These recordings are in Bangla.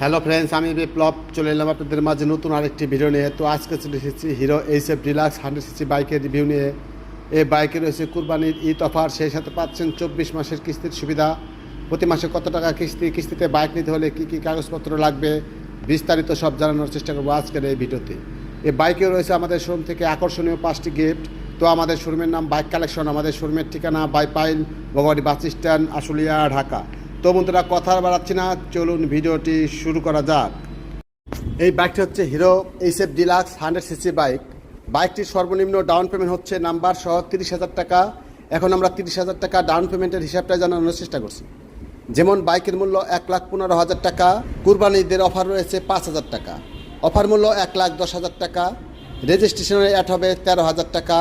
হ্যালো ফ্রেন্ডস আমি বিপ্লব চলে এলাম আপনাদের মাঝে নতুন আরেকটি ভিডিও নিয়ে। তো আজকে চলে এসেছি Hero H F deluxe hundred CC বাইকের রিভিউ নিয়ে। এই বাইকে রয়েছে কুরবানির ঈদ অফার সেই সাথে পাচ্ছেন চব্বিশ মাসের কিস্তির সুবিধা। প্রতি মাসে কত টাকা কিস্তি, কিস্তিতে বাইক নিতে হলে কী কী কাগজপত্র লাগবে, বিস্তারিত সব জানানোর চেষ্টা করব আজকের এই ভিডিওতে। এই বাইকে রয়েছে আমাদের শোরুম থেকে আকর্ষণীয় পাঁচটি গিফট তো আমাদের শোরুমের নাম বাইক কালেকশন আমাদের শোরুমের ঠিকানা বাইপাইল বগবাড়ি বাস স্ট্যান্ড, আশুলিয়া, ঢাকা। তো বন্ধুরা, কথা বাড়াচ্ছি না। চলুন ভিডিওটি শুরু করা যাক। এই বাইকটি হচ্ছে Hero HF deluxe hundred CC bike বাইকটির সর্বনিম্ন ডাউন পেমেন্ট হচ্ছে নাম্বার সহ তিরিশ হাজার টাকা। এখন আমরা তিরিশ হাজার টাকা ডাউন পেমেন্টের হিসাবটা জানানোর চেষ্টা করছি। যেমন বাইকের মূল্য এক লাখ পনেরো হাজার টাকা, কুরবানিদের অফার রয়েছে পাঁচ হাজার টাকা। অফার মূল্য এক লাখ দশ হাজার টাকা রেজিস্ট্রেশনের অ্যাড হবে তেরো হাজার টাকা।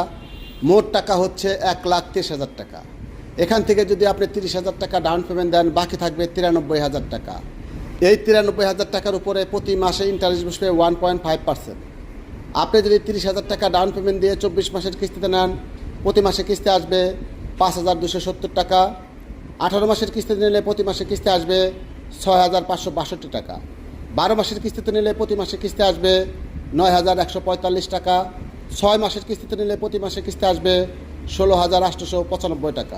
মোট টাকা হচ্ছে এক লাখ তিরিশ হাজার টাকা। এখান থেকে যদি আপনি তিরিশ হাজার টাকা ডাউন পেমেন্ট দেন, বাকি থাকবে তিরানব্বই হাজার টাকা। এই তিরানব্বই হাজার টাকার উপরে প্রতি মাসে ইন্টারেস্ট বসবে ওয়ান পয়েন্ট ফাইভ পার্সেন্ট আপনি যদি তিরিশ হাজার টাকা ডাউন পেমেন্ট দিয়ে চব্বিশ মাসের কিস্তিতে নেন, প্রতি মাসে কিস্তি আসবে পাঁচ হাজার দুশো সত্তর টাকা। আঠারো মাসের কিস্তিতে নিলে প্রতি মাসে কিস্তি আসবে ছয় হাজার পাঁচশো বাষট্টি টাকা। বারো মাসের কিস্তিতে নিলে প্রতি মাসে কিস্তি আসবে নয় হাজার একশো পঁয়তাল্লিশ টাকা। ছয় মাসের কিস্তিতে নিলে প্রতি মাসে কিস্তি আসবে ষোলো হাজার আটশোশো পঁচানব্বই টাকা।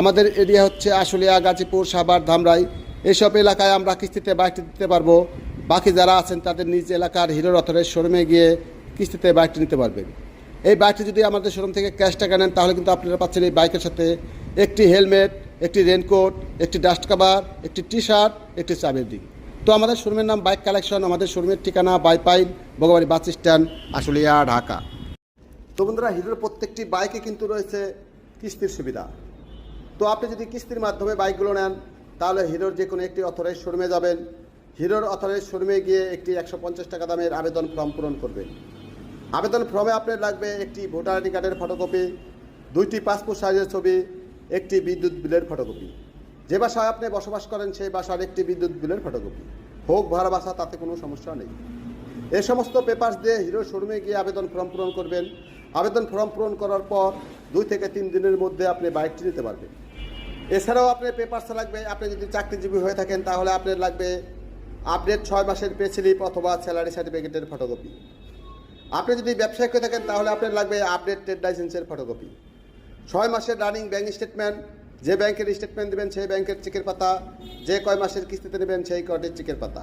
আমাদের এরিয়া হচ্ছে আশুলিয়া, গাজীপুর, সাভার, ধামরাই। এসব এলাকায় আমরা কিস্তিতে বাইকটি দিতে পারব। বাকি যারা আছেন তাদের নিজ এলাকার হিরো রথরের শোরুমে গিয়ে কিস্তিতে বাইকটি নিতে পারবেন এই বাইকটি যদি আমাদের শোরুম থেকে ক্যাশ টাকা নেন, তাহলে কিন্তু আপনারা পাচ্ছেন এই বাইকের সাথে একটি হেলমেট, একটি রেনকোট, একটি ডাস্ট কাভার, একটি টি শার্ট একটি চাবের দিক। তো আমাদের শোরুমের নাম বাইক কালেকশন, আমাদের শোরুমের ঠিকানা বাইপাইল বগবাড়ি বাস স্ট্যান্ড, আশুলিয়া, ঢাকা। তো বন্ধুরা, হিরোর প্রত্যেকটি বাইকে কিন্তু রয়েছে কিস্তির সুবিধা। তো আপনি যদি কিস্তির মাধ্যমে বাইকগুলো নেন, তাহলে হিরোর যে কোনো একটি অথরাইজ শোরুমে যাবেন। হিরোর অথরাইজ শোরুমে গিয়ে একটি একশো পঞ্চাশ টাকা দামের আবেদন ফর্ম পূরণ করবেন। আবেদন ফর্মে আপনার লাগবে একটি ভোটার আইডি কার্ডের ফটোকপি দুইটি পাসপোর্ট সাইজের ছবি, একটি বিদ্যুৎ বিলের ফটোকপি যে বাসায় আপনি বসবাস করেন, সেই বাসার একটি বিদ্যুৎ বিলের ফটোকপি হোক ভাড়া বাসা, তাতে কোনো সমস্যা নেই। এ সমস্ত পেপার্স দিয়ে হিরো শোরুমে গিয়ে আবেদন ফর্ম পূরণ করবেন। আবেদন ফর্ম পূরণ করার পর দুই থেকে তিন দিনের মধ্যে আপনি বাইকটি নিতে পারবেন। এছাড়াও আপনার পেপার্স লাগবে, আপনি যদি চাকরিজীবী হয়ে থাকেন, তাহলে আপনার লাগবে আপডেট ছয় মাসের পে স্লিপ অথবা স্যালারি সার্টিফিকেটের ফটোকপি আপনি যদি ব্যবসায়িক হয়ে থাকেন, তাহলে আপনার লাগবে আপডেট ট্রেড লাইসেন্সের ফটোকপি ছয় মাসের রানিং ব্যাংক স্টেটমেন্ট যে ব্যাংকের স্টেটমেন্ট দেবেন, সেই ব্যাংকের চেকের পাতা, যে কয় মাসের কিস্তিতে নেবেন সেই কয়টির চেকের পাতা,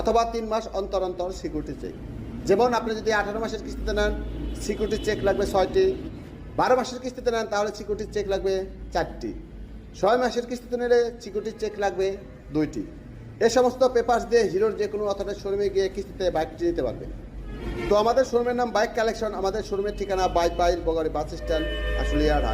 অথবা তিন মাস অন্তর অন্তর সিকিউরিটি চেক যেমন আপনি যদি আঠারো মাসের কিস্তিতে নেন সিকিউরিটি চেক লাগবে ছয়টি, বারো মাসের কিস্তিতে নেন, তাহলে সিকিউরিটি চেক লাগবে চারটি। ছয় মাসের কিস্তিতে নিলে সিকিউরিটি চেক লাগবে দুইটি। এ সমস্ত পেপার্স দিয়ে হিরোর যে কোনো অথবা শোরুমে গিয়ে কিস্তিতে বাইকটি নিতে পারবে। তো আমাদের শোরুমের নাম বাইক কালেকশন আমাদের শোরুমের ঠিকানা Baipail বগরি bus stand, Ashulia, Dhaka.